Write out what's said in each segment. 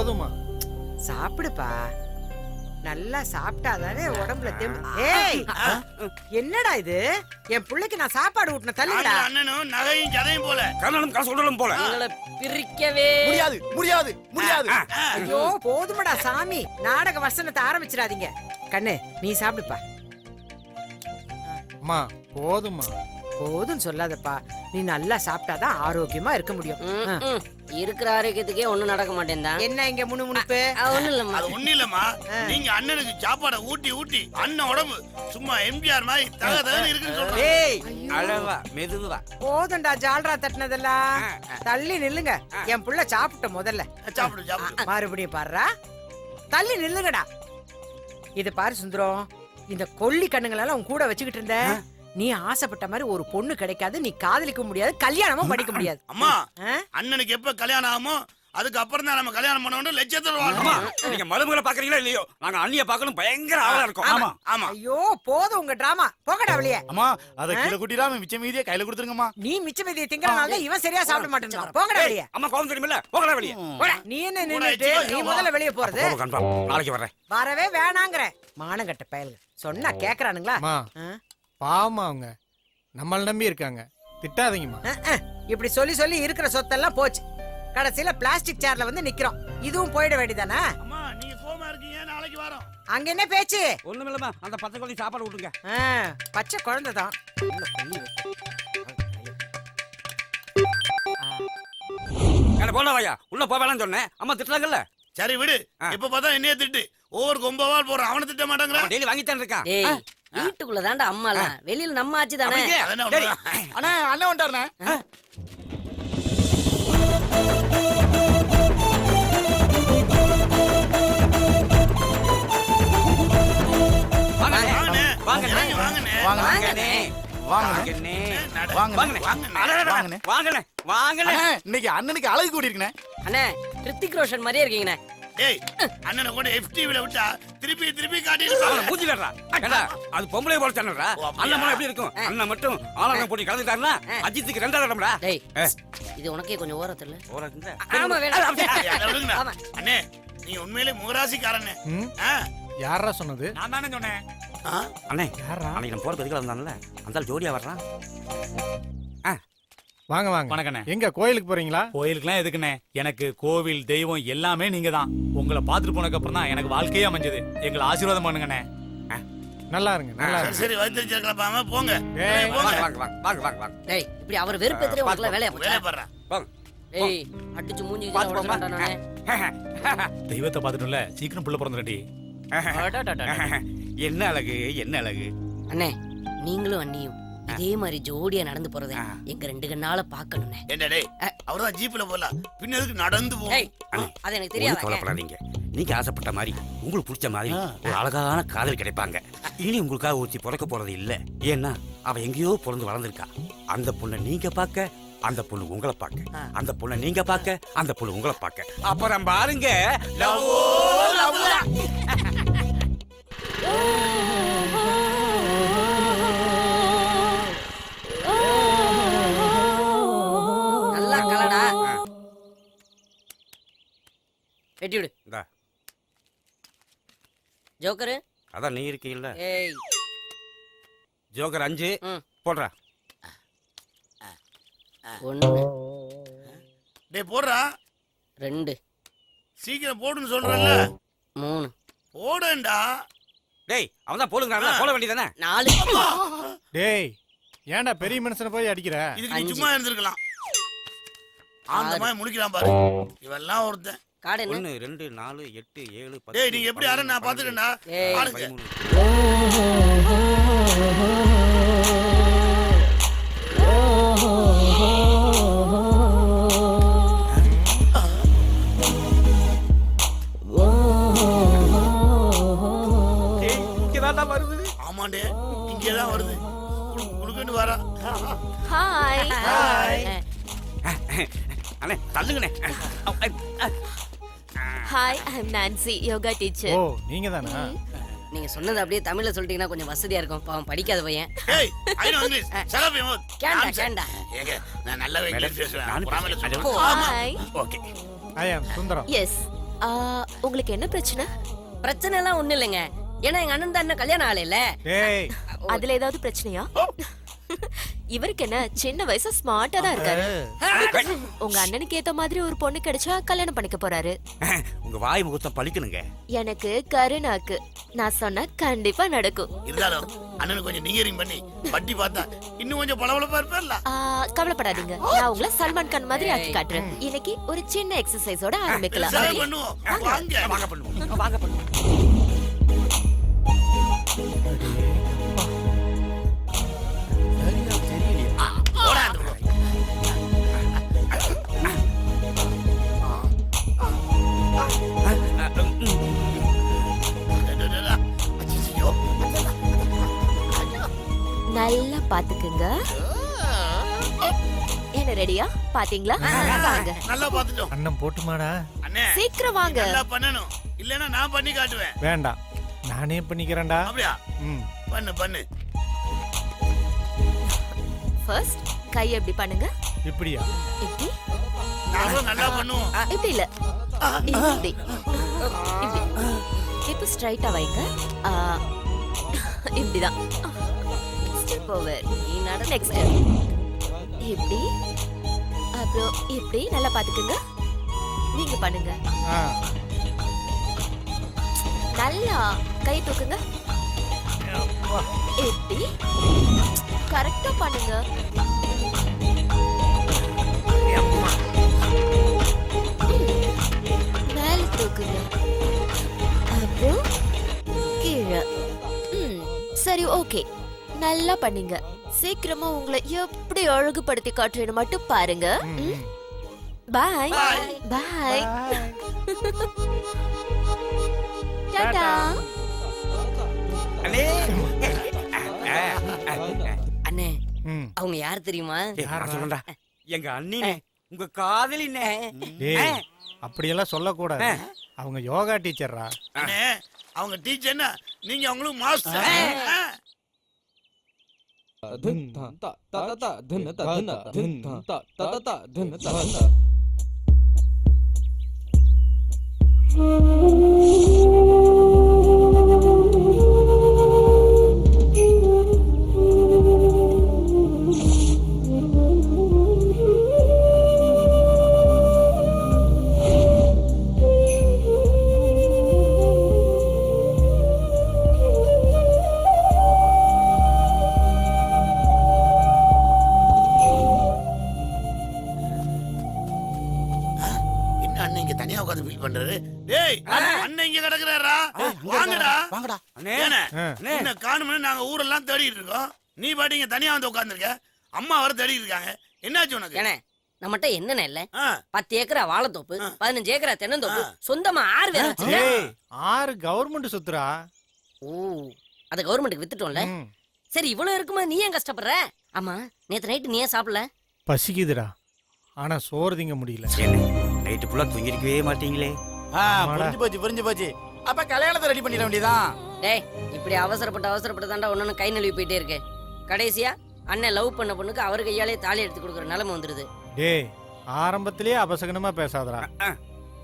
போதுமா? சாப்பிடுப்பா. நல்லா சாப்பிட்டாதானே உடம்புல தெம்பு. ஏய் என்னடா இது? என் பிள்ளைக்கு நான் சாப்பாடு ஊட்டின தள்ளுடா. அண்ணனும் நகையும் ஜதையும் போல. கண்ணனும் காசு உடலும் போல. உங்களை பிரிக்கவே. முடியாது முடியாது முடியாது. ஐயோ போதுமடா சாமி. நாடக வசனத்தை ஆரம்பிச்சிடாதீங்க. கண்ணு நீ சாப்பிடுப்பா. அம்மா போதுமா போதும் சொல்லாதப்பா. நீ நல்லா சாப்பிட்டாதான் ஆரோக்கியமா இருக்க முடியும். இருக்கிற ஆரோக்கியத்துக்கே ஒண்ணும் நடக்க மாட்டேன்தான் என்ன இங்க முணுமுணுப்பு? ஒண்ணும் இல்லம்மா. அது ஒண்ணு இல்லம்மா. நீங்க அண்ணனுக்கு சாப்பாடை ஊட்டி ஊட்டி அண்ணன் உடம்பு சும்மா எம்ஜிஆர் மாதிரி தக தகன்னு இருக்குன்னு சொல்றேன் ஏய். அளவா மெதுவா. போதும்டா ஜால்ரா தட்டினதெல்லாம் தள்ளி நில்லுங்க. என் புள்ள சாப்பிட்ட முதல்ல. சாப்பிடு சாப்பிடு. மறுபடியும் பாருடா தள்ளி நில்லுங்கடா. இது பாரு சுந்தரம் இந்த கொல்லி கண்ணுங்களெல்லாம் உன் கூட வச்சுக்கிட்டு இருந்த நீ ஆசைப்பட்ட மாதிரி ஒரு பொண்ணு கிடைக்காது நீ காதலிக்க முடியாது கல்யாணமும் படிக்க முடியாது அம்மா? அண்ணனுக்கு எப்ப கல்யாணம் ஆகுமோ அதுக்கு அப்புறம் தான் நம்ம கல்யாணம் பண்ணணும் லட்சத்துல வாழணும் நீங்க மருமகளை பாக்குறீங்களா இல்லையோ நாங்க அண்ணிய பார்க்கணும் பயங்கர ஆவலா இருக்கோம் ஆமா ஆமா ஐயோ போதும் உங்க டிராமா போகடா வெளியே அம்மா அத கீழே குட்டிடாம மிச்ச மீதியை கையில கொடுத்துருங்கம்மா நீ மிச்ச மீதியை திங்கறனால இவன் சரியா சாப்பிட மாட்டேங்கிறான் போகடா வெளியே அம்மா கோவம் தெரியுமில்ல போகலாம் வெளியே. நீ என்ன நின்னுட்டு நீ முதல்ல வெளியே போறது நாளைக்கு வரேன் வரவே வேணாங்கிற மானங்கட்ட பயலுங்க சொன்னா கேக்குறானுங்களா? பாவமா அவங்க. நம்மள நம்பி இருக்காங்க. திட்டாதீங்கம்மா. இப்படி சொல்லி சொல்லி இருக்கிற சொத்தெல்லாம் போச்சு. கடைசியில பிளாஸ்டிக் சேர்ல வந்து நிக்கிறோம். இதுவும் போயிட வேண்டியதானே? அம்மா நீங்க சோமா இருக்கீங்க நாளைக்கு வரோம். அங்க என்ன பேச்சு? ஒண்ணுமில்லம்மா அந்த பச்சை குழந்தை சாப்பாடு விட்டுங்க ஆ, பச்சை குழந்தை தான். என்ன போல வாயா உள்ள போவேலாம் சொன்னேன். அம்மா திட்டுறாங்கல்ல? சரி விடு. இப்ப பார்த்தா என்னைய திட்டு. ஒவ்வொரு கொம்பவால் போறான் அவனை திட்ட மாட்டாங்கிற. டெய்லி வாங்கித்தான் இருக்கான். டேய் வீட்டுக்குள்ள தான்டா அம்மா எல்லாம் வெளியில நம்ம ஆச்சு தானே. அண்ணா அண்ணன். அண்ணே, இன்னைக்கு அண்ணனுக்கு அழகு கூடி இருக்குண்ணே அண்ணே ரித்திக் ரோஷன் மாதிரியே இருக்கீங்கண்ணே. டேய் அண்ணனை கூட எஃப்டிவில விட்டா திருப்பி திருப்பி அவனை காட்டிட்டு மூஞ்சி வேறா. ஏண்டா, அது பொம்பளை போல அப்படியா? அண்ணன் மகன் எப்படி இருக்கும் அண்ணன் மட்டும் ஆளாங்க போட்டி கலந்துட்டாருன்னா அஜித்துக்கு ரெண்டாவது இடம்டா டேய். இது உனக்கே கொஞ்சம் ஓரத்துல ஓரா இருந்தா. ஆமா வேணாம் அதை விடுங்கண்ணா. ஆமா. அண்ணே நீங்க உண்மையிலே முகராசிக்காரண்ணே ம் ஆ? யாரா சொன்னது நான் தானே சொன்னேன் ஆ? அண்ணே யாரா அன்னைக்கு நம்ம போறது எதுக்கு வந்தான்ல அந்த ஜோடியா வர்றான் வாங்க வாங்க. வணக்கண்ணே. எங்க கோயிலுக்கு போறீங்களா? கோயிலுக்குலாம் எதுக்குண்ணே? எனக்கு கோவில் தெய்வம் எல்லாமே நீங்க தான் உங்களை பார்த்துட்டு போனதுக்கு அப்புறம் தான் எனக்கு வாழ்க்கையே அமைஞ்சது. எங்களை ஆசீர்வாதம் பண்ணுங்கண்ணே. நல்லா இருங்க நல்லா சரி இருங்க. சரி கிளப்பாம போங்க. ஏய், போங்க. வாங்க வாங்க வாங்க வாங்க வாங்க வாங்க டேய் இப்படி அவர் வெறுப்பு எத்திரே உனக்குலாம் வேலையா போச்சா? வேலை வாங்க. டேய் அடிச்சு மூஞ்சி பாத்து போம்மா. நானே தெய்வத்தை பார்த்துட்டுல சீக்கிரம் புள்ள பிறந்துடி என்ன அழகு என்ன அழகு அண்ணே நீங்களும் அண்ணியும் இதே மாதிரி ஜோடியா நடந்து போறதை. எங்க ரெண்டு கண்ணால டேய் அவர்தான் ஜீப்ல போலாம். பின்ன நடந்து அது எனக்கு தெரியாது கவலைப்படாதீங்க. நீங்க ஆசைப்பட்ட மாதிரி உங்களுக்கு பிடிச்ச மாதிரி ஒரு அழகான காதல் கிடைப்பாங்க. இனி உங்களுக்காக ஒருத்தி பிறக்க போறது இல்ல. ஏன்னா அவ எங்கேயோ பிறந்து வளர்ந்துருக்கா. அந்த பொண்ணை நீங்க பார்க்க அந்த பொண்ணு உங்களை பார்க்க. அந்த பொண்ணை நீங்க பார்க்க அந்த பொண்ணு உங்களை பார்க்க. அப்புறம் பாருங்க. ஜோக்கரு? அதான் நீ இருக்கீல்ல ஏய். ஜோக்கர் அஞ்சு. ம். போடுறா. ஒண்ணு டேய் போடுறா. ரெண்டு. சீக்கிரம் போடுன்னு சொல்றேன்ல. மூணு. போடேன்டா டேய் அவன் தான் போடுங்க போட வேண்டியதானே நாலு. டேய் ஏன்டா பெரிய மனுஷனை போய் அடிக்கிற? இதுக்கு நீ அஞ்சு. சும்மா இருந்திருக்கலாம். அந்த மாதிரி முடிக்கிறான் பாரு. இவெல்லாம் ஒருத்தன். காடு என்ன ஒன்னு ரெண்டு நாலு எட்டு ஏழு பத்து, டேய் நீங்க எப்படி யாரும் நான் ஏய். ஆடுங்க பதிமூணு. Hi I am Nancy yoga O teacher நீங்க தானா நீங்க சொன்னது அப்படியே தமிழ்ல சொல்லிட்டீங்கன்னா கொஞ்சம் வசதியா இருக்கும். பாவம் படிக்காத பையன். ஏய் ஐ நோ இங்கிலீஷ். கேண்டா. கேண்டா. ஏங்க நான் நல்லாவே இங்கிலீஷ் பேசுவேன். நானும் பொறாமையில பேசுவேன். சொல்றேன். ஹாய் ஓகே ஐ ஆம் சுந்தரம் எஸ் ஆ, உங்களுக்கு என்ன பிரச்சனை? பிரச்சனை எல்லாம் ஒண்ணு இல்லைங்க. ஏன்னா எங்க அண்ணன் தான் இன்னும் கல்யாணம் ஆகல ஏய். அதுல ஏதாவது பிரச்சனையா? இவருக்கு என்ன சின்ன வயசு ஸ்மார்ட்டா தான் இருக்காரு. உங்க அண்ணனுக்கு ஏத்த மாதிரி ஒரு பொண்ணு கிடைச்சா கல்யாணம் பண்ணிக்க போறாரு. உங்க வாய் முகூர்த்தம் பழிக்கணுங்க. எனக்கு கருணாக்கு. நான் சொன்னா கண்டிப்பா நடக்கும். இருந்தாலும் அண்ணனுக்கு கொஞ்சம் நியரிங் பண்ணி பட்டி பார்த்தா இன்னும் கொஞ்சம் பளபளப்பா இருப்பார்ல ஆ, கவலைப்படாதீங்க. நான் உங்களை சல்மான் கான் மாதிரி ஆக்கி காட்டுறேன். இன்னைக்கு ஒரு சின்ன எக்ஸசைஸோட ஆரம்பிக்கலாம். வாங்க. வாங்க பண்ணுவோம். வாங்க பண்ணுவோம். நல்லா பாத்துக்குங்க. என்ன ரெடியா? பாத்தீங்களா? வாங்க. நல்லா பாத்துட்டோம். அண்ணன் போட்டுமாடா. அண்ணே சீக்கிரம் வாங்க. நல்லா பண்ணணும். இல்லன்னா நான் பண்ணி காட்டுவேன். வேண்டாம். நானே பண்ணிக்கிறேன்டா. அப்படியா? ம். பண்ணு பண்ணு. ஃபர்ஸ்ட் கை எப்படி பண்ணுங்க. இப்படியா? இப்படி. நாங்களும் நல்லா பண்ணுவோம். இப்படி இல்ல. இப்படி. இப்படி. இப்போ ஸ்ட்ரைட்டா வைங்க. ஆ, இப்படிதான். ஸ்டெப் ஓவர் நீ நட நெக்ஸ்ட் இப்படி அப்புறம் இப்படி நல்லா பாத்துக்குங்க. நீங்க பண்ணுங்க. நல்லா கை தூக்குங்க. இப்படி கரெக்டா பண்ணுங்க. மேல தூக்குங்க. அப்புறம் கீழே. சரி ஓகே நல்லா பண்ணீங்க. சீக்கிரமா உங்களை எப்படி அழகுபடுத்தி காட்டுறேன்னு மட்டும் பாருங்க. பாய். பாய். டாடா. அண்ணே. அண்ணே அவங்க யார் தெரியுமா? சொல்றேன்டா. எங்க அண்ணினே உங்க காதலினே அப்படியெல்லாம் சொல்லக்கூடாது. அவங்க யோகா டீச்சர்ரா? அண்ணே அவங்க டீச்சர்னா நீங்க அவங்களுக்கு மாஸ்டர். என்ன ஃபீல் பண்றாரு டேய் அண்ணன் இங்க கிடக்குறாரா? வாங்கடா. வாங்கடா. என்ன காணும்னு நாங்க ஊரெல்லாம் தேடிட்டு இருக்கோம். நீ பாட்டு இங்க தனியா வந்து உட்கார்ந்திருக்க. அம்மா வர தேடிட்டு இருக்காங்க. என்னாச்சு உனக்கு? நம்மகிட்ட என்னென்ன இல்ல? பத்து ஏக்கரா வாழைத்தோப்பு. பதினஞ்சு ஏக்கரா தென்னந்தோப்பு. சொந்தமா ஆறு பேர் ஆறு கவர்மெண்ட் சொத்துரா? ஓ அத கவர்மெண்ட்டுக்கு வித்துட்டோம்ல. சரி இவ்வளவு இருக்குமா நீ ஏன் கஷ்டப்படுற? ஆமா நேத்து நைட்டு நீ ஏன் சாப்பிடல? பசிக்குதுடா. ஆனா சோறு திங்க முடியல. நைட்டு ஃபுல்லா தூங்கிருக்கவே மாட்டீங்களே. ஆ. புரிஞ்சு போச்சு புரிஞ்சு போச்சு. அப்ப கல்யாணத்தை ரெடி பண்ணிட வேண்டியதான் டேய் இப்படி அவசரப்பட்டு அவசரப்பட்டு தாண்டா ஒன்னு கை நழுவி போயிட்டே இருக்கு. கடைசியா அண்ணன் லவ் பண்ண பொண்ணுக்கு அவர் கையாலே தாலி எடுத்து கொடுக்குற நிலைமை வந்துருது. டேய் ஆரம்பத்திலேயே அபசகனமா பேசாதடா. ஆ.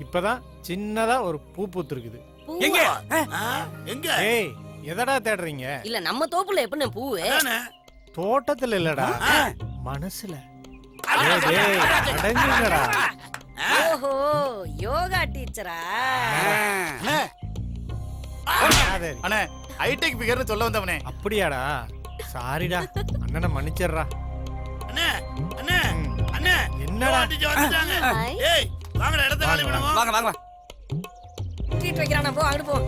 இப்பதான் சின்னதா ஒரு பூ பூத்துருக்குது. எங்க? எங்க? ஏய் எதடா தேடுறீங்க? இல்ல நம்ம தோப்புல எப்படி பூவு? தோட்டத்துல இல்லடா. மனசுல. ஓஹோ யோகா டீச்சரா? அண்ணே ஹைடெக் பிகர்னு சொல்ல வந்தவனே. அப்படியாடா. சாரிடா. அண்ணனை மன்னிச்சிடுறா. அண்ணே அண்ணே. அண்ணே. என்னடா? டீச்சர் வந்துட்டாங்க. ஏய் வாங்கடா இடத்த காலி பண்ணுவோம். வாங்க. வாங்க ட்ரீட் வைக்கிறானா? போ அங்கிட்டு போ.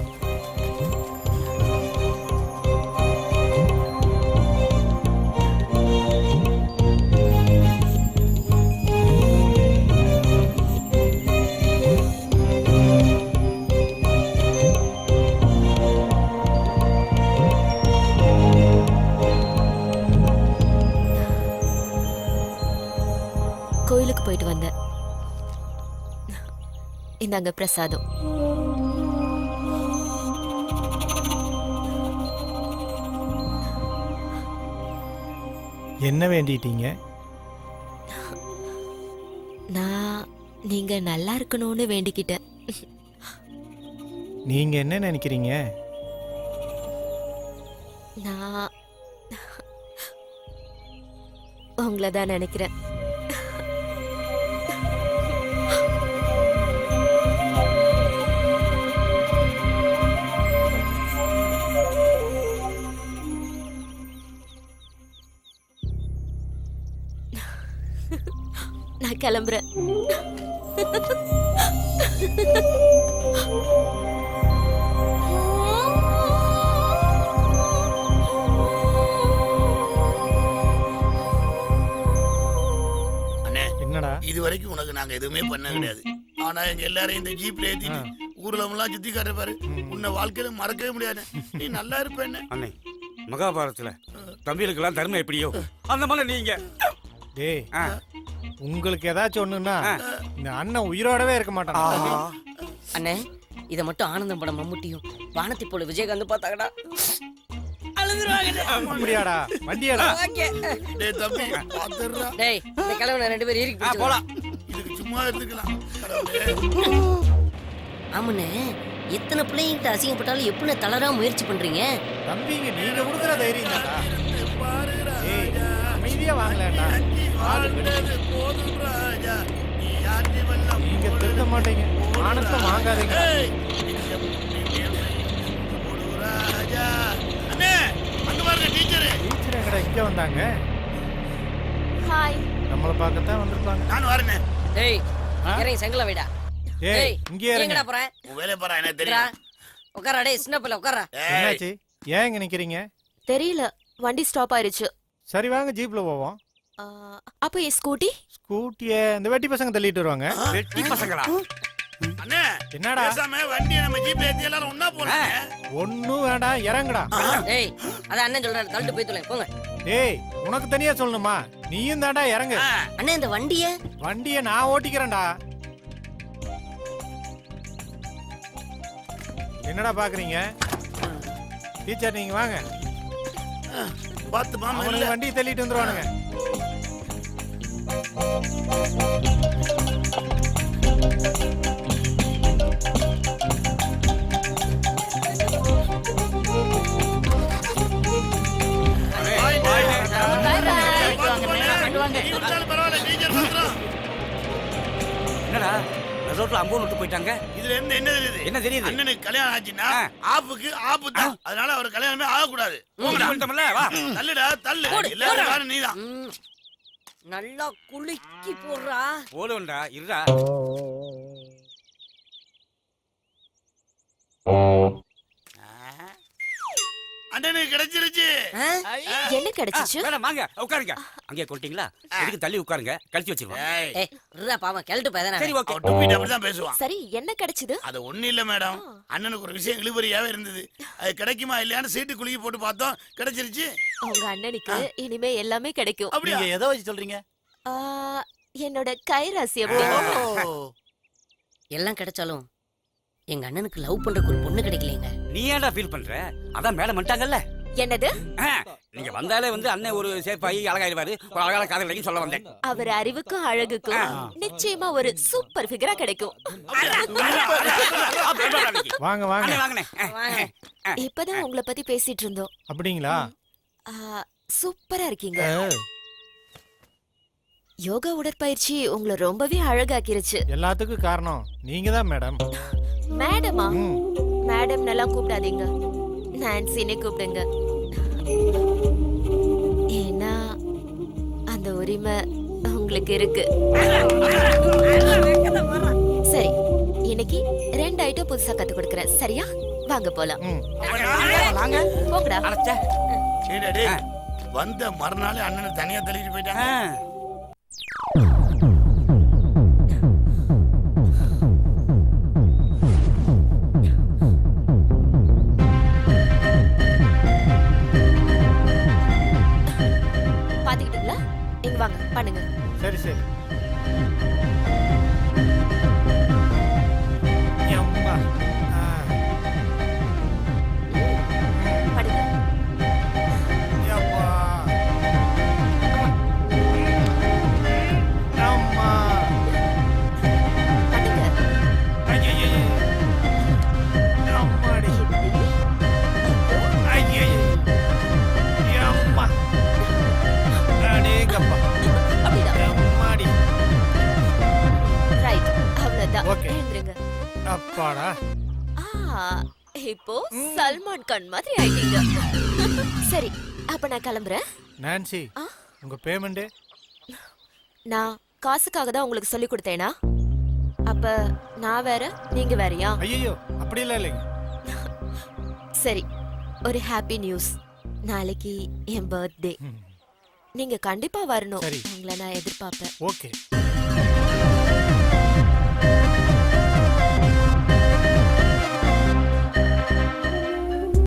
இந்தாங்க பிரசாதம். என்ன வேண்டிட்டீங்க? நான் நீங்க நல்லா இருக்கணும்னு வேண்டிக்கிட்டேன். நீங்க என்ன நினைக்கிறீங்க? நான் உங்களை தான் நினைக்கிறேன். நான் கிளம்புறேன். அண்ணே என்னடா? இது வரைக்கும் உனக்கு நாங்க எதுவுமே பண்ண கிடையாது. ஆனா எங்க எல்லாரையும் இந்த ஜீப்ல ஏத்திட்டு ஊர்ல எல்லாம் சுத்தி காட்டுற பாரு உன்னை வாழ்க்கையில மறக்கவே முடியாது. நீ நல்லா இருப்ப என்ன? அண்ணே மகாபாரதத்துல தம்பிகளுக்கெல்லாம் தர்மம் எப்படியோ? அந்த மாதிரி நீங்க. டேய் ஆ. உங்களுக்கு ஏதாச்சும் ஒண்ணுன்னா இந்த அண்ணன் உயிரோடவே இருக்க மாட்டான்? அண்ணே இதை மட்டும் ஆனந்தம் படம் மம்முட்டியும். வானத்தை போல விஜயகாந்த் பார்த்தாங்கடா. அழுதுருவாங்க அப்படியாடா வண்டியாடா? டேய் தம்பி பாத்துடுறா. டேய் இந்த கிழவனை ரெண்டு பேரும் ஏறிக்கு பிடிச்சு போலாம். இதுக்கு சும்மா இருந்துக்கலாம். கடவுளே. ஆமாண்ணே எத்தனை பிள்ளைங்கிட்ட அசிங்கப்பட்டாலும் எப்படி தளரா முயற்சி பண்றீங்க? தம்பிங்க நீங்க கொடுக்குற தைரியம் தான்டா. நீ வாழ்ந்தது போதும் ராஜா. நீ ஆட்சி வெள்ளம் நீங்க திருந்த மாட்டீங்க. ஆனந்தம் வாங்காதீங்க. போடு ராஜா. அண்ணே, அங்க பாருங்க டீச்சரு. டீச்சர் எங்கடா இங்க வந்தாங்க? ஹாய் நம்மள பார்க்கத்தான் வந்திருப்பாங்க. நான் வரேனே. டேய் இறங்கி செங்கல வைடா. ஏய் இங்கே இருங்க. எங்கடா போற? உன் வேலையை பாரு எனக்கு உட்காரா தெரியும் உட்காரா டேய் சின்ன பிள்ளை உட்காரா ஏய், என்னாச்சு? ஏன் இங்க நிக்கிறீங்க? தெரியல. வண்டி ஸ்டாப் ஆயிருச்சு. சரி வாங்க ஜீப்ல போவோம். அப்ப என் ஸ்கூட்டி? ஸ்கூட்டிய இந்த வெட்டி பசங்க தள்ளிட்டு வருவாங்க. வெட்டி பசங்களா? அண்ணே என்னடா? பேசாம வண்டியை நம்ம ஜீப்ல ஏத்தி எல்லாரும் ஒண்ணா போலாம் ஒண்ணும் வேண்டாம் இறங்குடா. டேய் அதான் அண்ணன் சொல்றாரு தள்ளிட்டு போய் தொலை போங்க. டேய் உனக்கு தனியா சொல்லணுமா? நீயும் தாண்டா இறங்கு. அண்ணே இந்த வண்டிய? வண்டிய நான் ஓட்டிக்கிறேன்டா. என்னடா பாக்குறீங்க? டீச்சர் நீங்க வாங்க. பார்த்து மாமா வண்டி தள்ளிட்டு வந்துருவானுங்க. என்னடா? ரிசோர்ட்ல அம்பூர் விட்டு போயிட்டாங்க. இதுல இருந்து என்ன தெரியுது? என்ன தெரியுது? அண்ணனுக்கு கல்யாணம் ஆச்சுன்னா. ஆப்புக்கு ஆப்பு தான். அதனால அவர் கல்யாணமே ஆகக்கூடாது. வா. தள்ளுடா தள்ளு. எல்லாரும் நீதான். நல்லா குலுக்கி போடுறா. போடுவேன்டா இருடா. அண்ணனுக்கு கிடைச்சிருச்சு? என்ன கிடைச்சிச்சு? மேடம் வாங்க உட்காருங்க. அங்கே கொட்டிங்களா? எதுக்கு தள்ளி உட்காருங்க கழிச்சு வச்சிருவோம். ஏய், இருடா பாவம் கிளட்டு பையதானே சரி ஓகே. அவன் டுப்பிட்டு அப்படிதான் பேசுவான். சரி என்ன கிடைச்சது? அது ஒண்ணு இல்ல மேடம். அண்ணனுக்கு ஒரு விஷயம் இழுபறியாவே இருந்தது. அது கிடைக்குமா இல்லையான்னு சீட்டு குலுக்கி போட்டு பார்த்தோம். கிடைச்சிருச்சு. உங்க அண்ணனுக்கு இனிமே எல்லாமே கிடைக்கும். நீங்க எதை வச்சு சொல்றீங்க? என்னோட கைராசி அப்படி. எல்லாம் கிடைச்சாலும். எங்க அண்ணனுக்கு லவ் பண்றதுக்கு ஒரு பொண்ணு கிடைக்கலைங்க. நீ ஏன்டா ஃபீல் பண்ற? அதான் மேடம் வந்துட்டாங்கல்ல. என்னது? நீங்க வந்தாலே வந்து அண்ணன் ஒரு சேஃபாயி அழகாயிருவாரு ஒரு அழகான காதல் சொல்ல வந்தேன். அவர் அறிவுக்கும் அழகுக்கும் நிச்சயமா ஒரு சூப்பர் ஃபிகரா கிடைக்கும். வாங்க வாங்க. வாங்க. இப்பதான் உங்களை பத்தி பேசிட்டு இருந்தோம். அப்படிங்களா? சூப்பரா இருக்கீங்க. யோகா உடற்பயிற்சி உங்களை ரொம்பவே அழகாக்கிருச்சு. எல்லாத்துக்கும் காரணம் நீங்க தான் மேடம். மேடமா? ம். மேடம் நல்லா கூப்பிடாதீங்க. நான்சினே கூப்பிடுங்க. ஏன்னா அந்த உரிமை உங்களுக்கு இருக்கு. சரி இன்னைக்கு ரெண்டு ஐட்டம் புதுசா கத்து கொடுக்கறேன். சரியா? வாங்க போலாம். ம். வாங்க. போங்கடா. வந்த மறுநாள் அண்ணனை தனியா தள்ளிட்டு போயிட்டாங்க. பண்ணுங்க சரி சரி. கான் மாதிரி ஆயிட்டீங்க. சரி அப்ப நான் கிளம்புறேன். நான்சி? உங்க பேமெண்ட் நான் காசுக்காக தான் உங்களுக்கு சொல்லி கொடுத்தேனா? அப்ப நான் வேற நீங்க வேறயா? ஐயோ அப்படிலாம் இல்லைங்க. சரி ஒரு ஹாப்பி நியூஸ் நாளைக்கு என் பர்த்டே. நீங்க கண்டிப்பா வரணும். உங்களை நான் எதிர்பார்ப்பேன். ஓகே